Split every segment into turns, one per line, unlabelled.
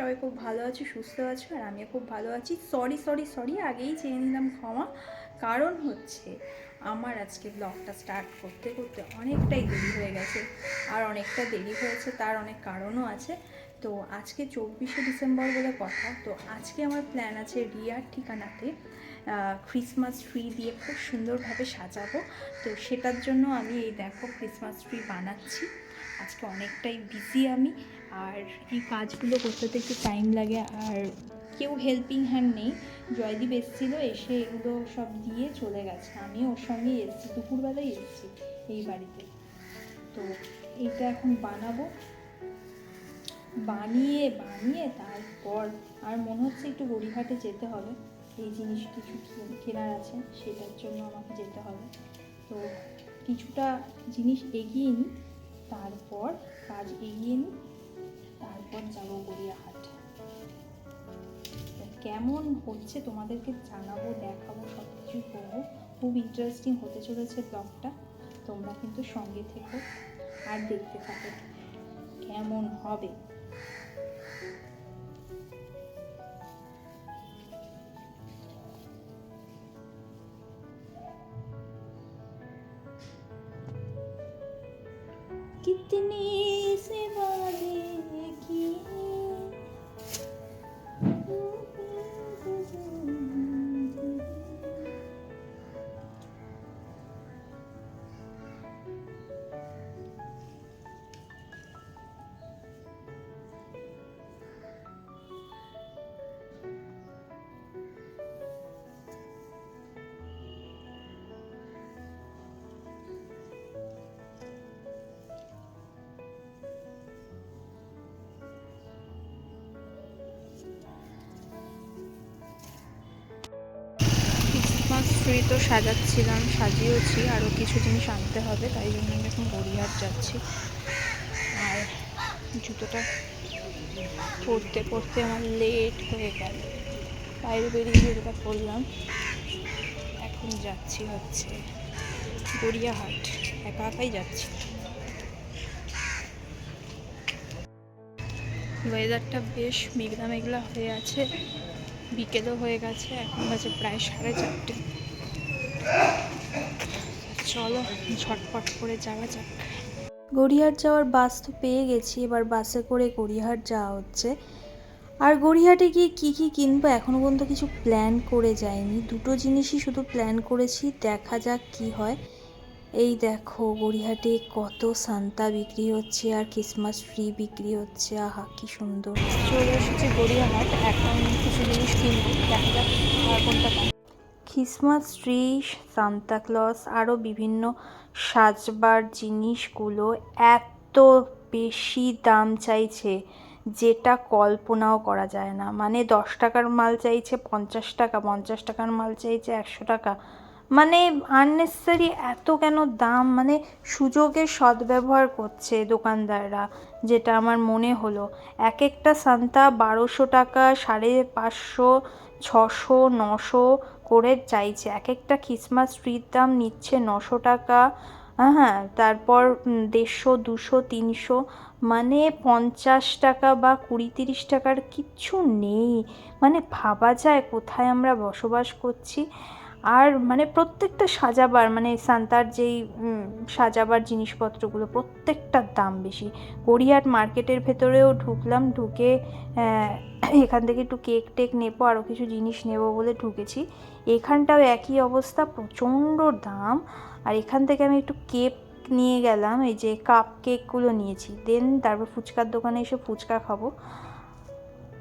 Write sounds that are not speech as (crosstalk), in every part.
সবাই খুব ভালো আছো, সুস্থ আছো, আর আমিও খুব ভালো আছি। সরি সরি সরি আগেই চেয়ে নিলাম ক্ষমা। কারণ হচ্ছে, আমার আজকে ব্লগটা স্টার্ট করতে করতে অনেকটাই দেরি হয়ে গেছে। আর অনেকটা দেরি হয়েছে, তার অনেক কারণও আছে। তো আজকে চব্বিশে ডিসেম্বর বলে কথা। তো আজকে আমার প্ল্যান আছে রিয়ার ঠিকানাতে ক্রিসমাস ট্রি দিয়ে খুব সুন্দরভাবে সাজাবো। তো সেটার জন্য আমি এই দেখো ক্রিসমাস ট্রি বানাচ্ছি। আজকে অনেকটাই বিজি আমি। আর এই কাজগুলো করতে তো একটু টাইম লাগে, আর কেউ হেল্পিং হ্যান্ড নেই। জয়দীপ এসেছিল, এসে এগুলো সব দিয়ে চলে গেছে। আমি ওর সঙ্গেই এসেছি, দুপুরবেলায় এসেছি এই বাড়িতে। তো এইটা এখন বানাবো। বানিয়ে বানিয়ে তারপর আর মনে হচ্ছে একটু গড়িঘাটে যেতে হবে। এই জিনিস কিছু কেনার আছে, সেটার জন্য আমাকে যেতে হবে। তো কিছুটা জিনিস এগিয়ে নিই, তারপর কাজ এগিয়ে নিই। তারপর যাবো গড়িয়াহাট তো কেমন হচ্ছে তোমাদেরকে জানাবো দেখাবো সব কিছুই করবো খুব ইন্টারেস্টিং হতে চলেছে ব্লগটা তোমরা কিন্তু সঙ্গে থেকো আর দেখতে থাকো কেমন হবে कितनी ট্রি তো সাজাচ্ছিলাম, সাজিয়েওছি আরও কিছু জিনিস আনতে হবে, তাই জন্য আমি এখন গড়িয়াহাট যাচ্ছি। আর জুতোটা পরতে পরতে আমার লেট হয়ে গেল। বাইরে বেরিয়ে জুতোটা পরলাম, এখন যাচ্ছি হচ্ছে গড়িয়াহাট। একা একাই যাচ্ছি। ওয়েদারটা বেশ মেঘলা মেঘলা হয়ে আছে, বিকেলও হয়ে গেছে, এখন বাজে প্রায় সাড়ে চারটে। চলো ঝটপট করে যাওয়া যাক। গড়িয়াহাট যাওয়ার বাস তো পেয়ে গেছি এবার বাসে করে গড়িয়াহাট যাওয়া হচ্ছে। আর গড়িয়াহাটে গিয়ে কী কী কিনবো এখনও পর্যন্ত কিছু প্ল্যান করে যায়নি দুটো জিনিসই শুধু প্ল্যান করেছি দেখা যাক কি হয়। এই দেখো গড়িয়াহাটে কত সান্তা বিক্রি হচ্ছে আর ক্রিসমাস ট্রি বিক্রি হচ্ছে আহা কি সুন্দর। চলে এসেছি গড়িয়াহাট এখন কিছু জিনিস কিনবো দেখা যাক আর কোনটা পাই ক্রিসমাস ট্রি সান্তাক্লজ আরও বিভিন্ন সাজবার জিনিসগুলো এত বেশি দাম চাইছে যেটা কল্পনাও করা যায় না। মানে দশ টাকার মাল চাইছে, পঞ্চাশ টাকা, পঞ্চাশ টাকার মাল চাইছে, একশো টাকা। মানে আননেসেসারি এত কেন দাম? মানে সুযোগের সদ্ব্যবহার করছে দোকানদাররা, যেটা আমার মনে হলো। এক একটা সান্তা বারোশো টাকা, সাড়ে পাঁচশো, ছশো, নশো করে চাইছে। এক একটা খ্রিসমাস ট্রির দাম নিচ্ছে নশো টাকা হ্যাঁ তারপর দেড়শো, দুশো, তিনশো মানে পঞ্চাশ টাকা বা কুড়ি, তিরিশ টাকার কিচ্ছু নেই। মানে ভাবা যায় কোথায় আমরা বসবাস করছি। আর মানে প্রত্যেকটা সাজাবার মানে সান্তার যেই সাজাবার জিনিসপত্রগুলো প্রত্যেকটার দাম বেশি। গড়িয়াহাট মার্কেটের ভেতরেও ঢুকলাম, ঢুকে এখান থেকে একটু কেক টেক নেব আরও কিছু জিনিস নেব বলে ঢুকেছি। এখানটাও একই অবস্থা, প্রচণ্ড দাম। আর এখান থেকে আমি একটু কেক নিয়ে গেলাম, এই যে কাপ কেকগুলো নিয়েছি। দেন তারপর ফুচকার দোকানে এসে ফুচকা খাব।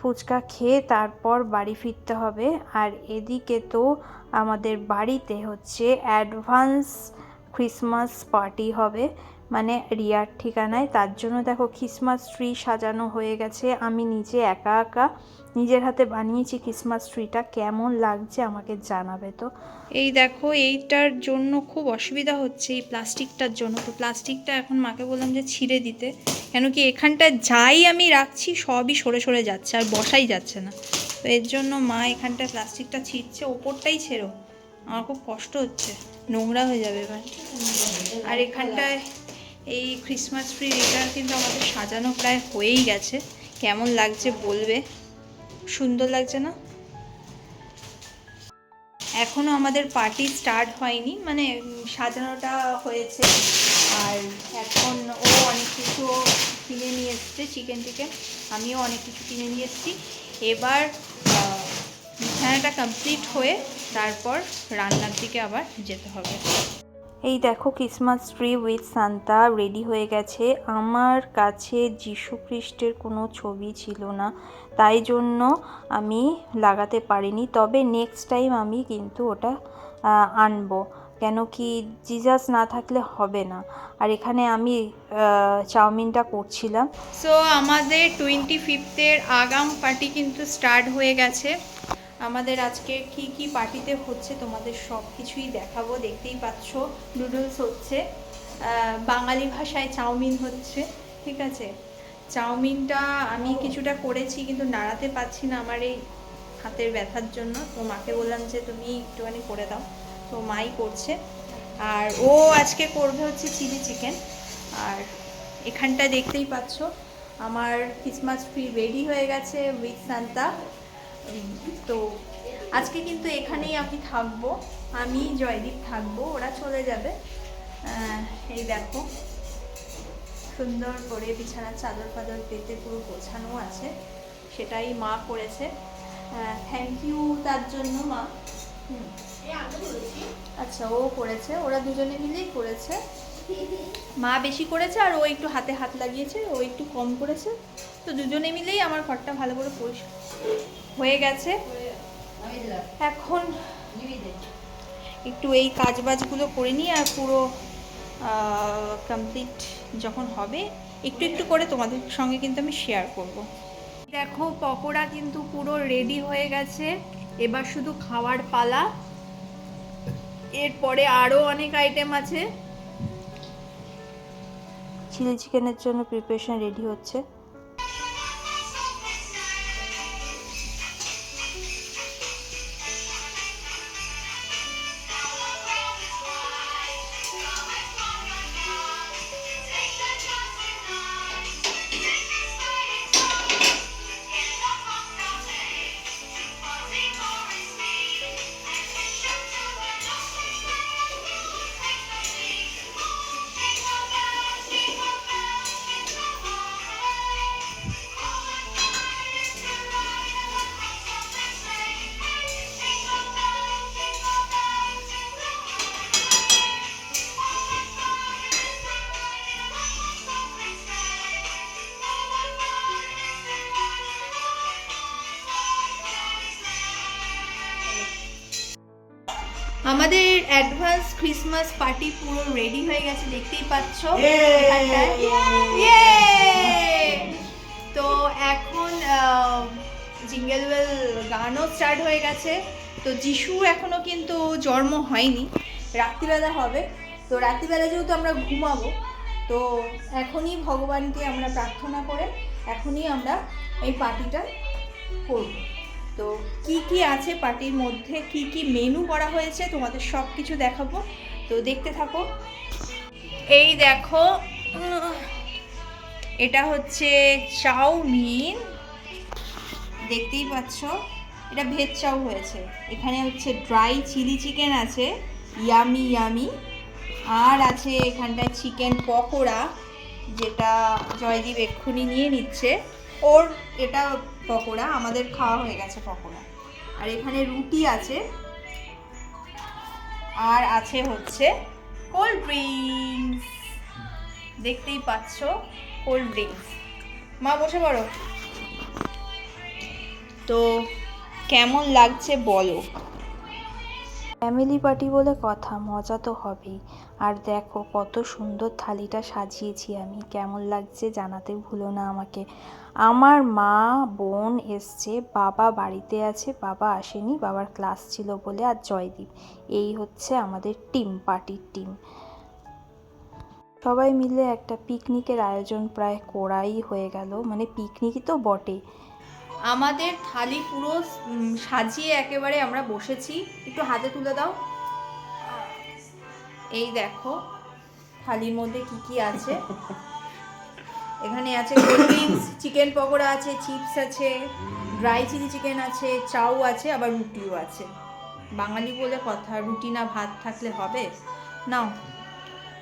ফুচকা খেয়ে তারপর বাড়ি ফিরতে হবে। আর এদিকে তো আমাদের বাড়িতে হচ্ছে অ্যাডভান্স ক্রিসমাস পার্টি হবে। মানে রিয়ার ঠিকানায়। তার জন্য দেখো ক্রিসমাস ট্রি সাজানো হয়ে গেছে। আমি নিজে একা একা নিজের হাতে বানিয়েছি ক্রিসমাস ট্রিটা কেমন লাগছে আমাকে জানাবে তো। এই দেখো, এইটার জন্য খুব অসুবিধা হচ্ছে এই প্লাস্টিকটার জন্য। তো প্লাস্টিকটা এখন মাকে বললাম যে ছিঁড়ে দিতে। কেন কি এখানটা যাই আমি রাখছি, সবই সরে সরে যাচ্ছে আর বসাই যাচ্ছে না। তো এর জন্য মা এখানটায় প্লাস্টিকটা ছিঁড়ছে, ওপরটাই ছেড়ো। আমার খুব কষ্ট হচ্ছে। নোংরা হয়ে যাবে এবার। আর এখানটায় এই ক্রিসমাস ট্রি এটা কিন্তু আমাদের সাজানো প্রায় হয়েই গেছে। কেমন লাগছে বলবে? সুন্দর লাগছে না? এখনও আমাদের পার্টি স্টার্ট হয়নি মানে সাজানোটা হয়েছে। আর এখন ও অনেক কিছু কিনে নিয়ে এসছে চিকেন টিকেন। আমিও অনেক কিছু কিনে নিয়ে এসেছি। এবার বিছানাটা কমপ্লিট হয়ে তারপর রান্নার দিকে আবার যেতে হবে। এই দেখো Christmas tree with Santa ready হয়ে গেছে। আমার কাছে যিশু খ্রিস্টের কোনো ছবি ছিল না, তাই জন্য আমি লাগাতে পারিনি। তবে নেক্সট টাইম আমি কিন্তু ওটা আনব। কেন কি জিজাস না থাকলে হবে না। আর এখানে আমি চাউমিনটা করছিলাম। সো আমাদের টোয়েন্টি ফিফথের আগাম পার্টি কিন্তু স্টার্ট হয়ে গেছে। আমাদের আজকে কি কি পার্টিতে হচ্ছে তোমাদের সব কিছুই দেখাবো দেখতেই পাচ্ছ নুডলস হচ্ছে বাঙালি ভাষায় চাউমিন হচ্ছে ঠিক আছে? চাউমিনটা আমি কিছুটা করেছি কিন্তু নাড়াতে পারছি না আমার এই হাতের ব্যথার জন্য। তো মাকে বললাম যে তুমি একটুখানি করে দাও। তো মাই করছে। আর ও আজকে করবে হচ্ছে চিলি চিকেন। আর এখানটা দেখতেই পাচ্ছ আমার ক্রিসমাস ট্রি রেডি হয়ে গেছে উইথ সান্তা তো আজকে কিন্তু এখানেই আমি থাকব, আমি, জয়দীপ থাকব, ওরা চলে যাবে। এই দেখো, সুন্দর করে বিছানার চাদর ফাদর পেতে পুরো গোছানো আছে, সেটাই মা করেছে। থ্যাংক ইউ তার জন্য মা। আচ্ছা ও করেছে, ওরা দুজনে মিলেই করেছে। মা বেশি করেছে আর ও একটু হাতে হাত লাগিয়েছে, ও একটু কম করেছে। তো দুজনে মিলেই আমার ঘরটা ভালো করে পরিষ্কার। হয়ে গেছে। এখন একটু এই কাজবাজগুলো করে নিই আর পুরো কমপ্লিট যখন হবে, একটু একটু করে তোমাদের সঙ্গে কিন্তু আমি শেয়ার করব। দেখো, পকোড়া কিন্তু পুরো রেডি হয়ে গেছে। এবার শুধু খাওয়ার পালা। এরপরে আরও অনেক আইটেম আছে। চিলি চিকেনের জন্য প্রিপারেশন রেডি হচ্ছে। আমাদের অ্যাডভান্স ক্রিসমাস পার্টি পুরো রেডি হয়ে গেছে দেখতেই পাচ্ছ। তো এখন জিঙ্গেল ওয়েল গানও স্টার্ট হয়ে গেছে। তো যিশু এখনও কিন্তু জন্ম হয়নি। রাত্রিবেলা হবে। তো রাত্রিবেলা যেহেতু আমরা ঘুমাবো তো এখনই ভগবানকে আমরা প্রার্থনা করে এখনই আমরা এই পার্টিটা করব। তো কি কি আছে পার্টির মধ্যে? কি কি মেনু করা হয়েছে? তোমাদের সব কিছু দেখাবো। তো দেখতে থাকো। এই দেখো, এটা হচ্ছে চাউমিন। দেখতেই পাচ্ছ, এটা ভেজ চাউ হয়েছে। এখানে হচ্ছে ড্রাই চিলি চিকেন আছে ইয়ামি ইয়ামি আর আছে এখানটায় চিকেন পকোড়া, যেটা জয়দীপ এক্ষুনি নিয়ে নিচ্ছে। ওর এটা পকোড়া, আমাদের খাওয়া হয়ে গেছে পকোড়া। আর এখানে রুটি আছে। আর আছে হচ্ছে কোল্ড ড্রিঙ্কস। দেখতেই পাচ্ছ, কোল্ড ড্রিঙ্কস। মা, বসে পড়ো। তো, কেমন লাগছে বলো? ফ্যামিলি পার্টি বলে কথা, মজা তো হবেই। আর দেখো কত সুন্দর থালিটা সাজিয়েছি আমি। কেমন লাগছে জানাতে ভুলো না আমাকে। আমার মা, বোন এসছে, বাবা বাড়িতে আছে, বাবা আসেনি, বাবার ক্লাস ছিল বলে আর জয়দীপ। এই হচ্ছে আমাদের টিম, পার্টির টিম। সবাই মিলে একটা পিকনিকের আয়োজন প্রায় করাই হয়ে গেল। মানে পিকনিকই তো বটে। আমাদের থালি পুরো সাজিয়ে একেবারে আমরা বসেছি। একটু হাতে তুলে দাও। এই দেখো থালির মধ্যে কি কি আছে? (laughs) এখানে আছে কোল্ড ড্রিঙ্কস চিকেন পকোড়া আছে চিপস আছে ড্রাই চিলি চিকেন আছে চাউ আছে আবার রুটিও আছে। বাঙালি বলে কথা রুটি না ভাত থাকলে হবে? নাও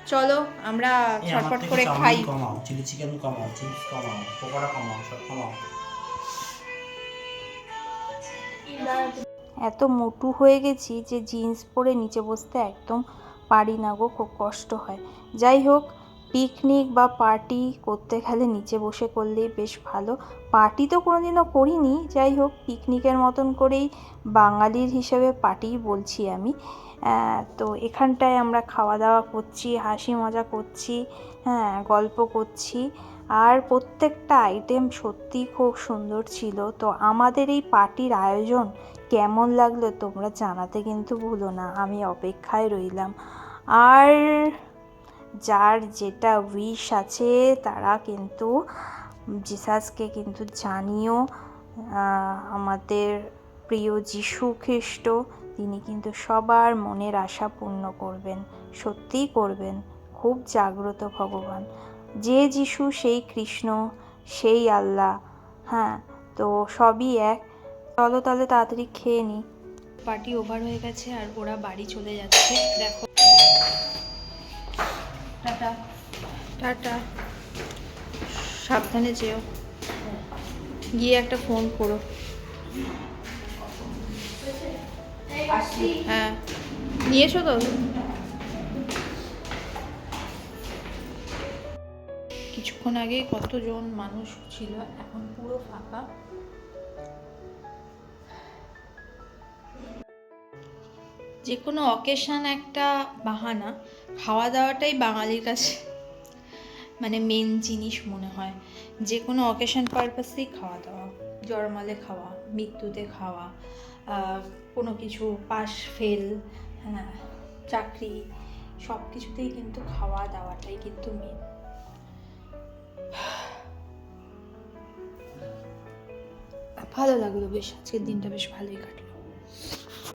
চলো আমরা ছটপট করে খাই।
কমাও চিলি চিকেন কমাও চিপস কমাও পকোড়া কমাও সব কমাও।
এত মোটু হয়ে গেছি যে জিন্স পরে নিচে বসতে একদম পারি না গো, খুব কষ্ট হয়। যাই হোক পিকনিক বা পার্টি করতে গেলে নিচে বসে করলেই বেশ ভালো। পার্টি তো কোনোদিনও করিনি, যাই হোক পিকনিকের মতন করেই বাঙালির হিসেবে পার্টি বলছি আমি। তো এখানটায় আমরা খাওয়া দাওয়া করছি, হাসি মজা করছি হ্যাঁ গল্প করছি। আর প্রত্যেকটা আইটেম সত্যিই খুব সুন্দর ছিল। তো আমাদের এই পার্টির আয়োজন কেমন লাগল তোমরা জানাতে কিন্তু ভুলো না, আমি অপেক্ষায় রইলাম। আর যার যেটা উইশ আছে তারা কিন্তু জিসাসকে কিন্তু জানিও আমাদের প্রিয় যিশু খ্রিস্ট, তিনি কিন্তু সবার মনের আশা পূর্ণ করবেন, সত্যিই করবেন। খুব জাগ্রত ভগবান। যে যিশু, সেই কৃষ্ণ, সেই আল্লাহ। হ্যাঁ তো সবই এক। চলো তাহলে তাড়াতাড়ি খেয়ে নিই পার্টি ওভার হয়ে গেছে আর ওরা বাড়ি চলে যাচ্ছে। দেখো। টাটা। টাটা। সাবধানে যেও। গিয়ে একটা ফোন করো। হ্যাঁ। নিয়েছো তো? কিছুক্ষণ আগে কতজন মানুষ ছিল, এখন পুরো ফাঁকা। যে কোনো অকেশন একটা বাহানা খাওয়া দাওয়াটাই বাঙালির কাছে মানে মেন জিনিস মনে হয়। যে কোনো অকেশন পারপাসেই খাওয়া দাওয়া জন্মালে খাওয়া, মৃত্যুতে খাওয়া কোনো কিছু পাশ ফেল হ্যাঁ চাকরি সব কিছুতেই কিন্তু খাওয়া দাওয়াটাই কিন্তু মেন ভালো লাগল বেশ আজকের দিনটা বেশ ভালোই কাটলো।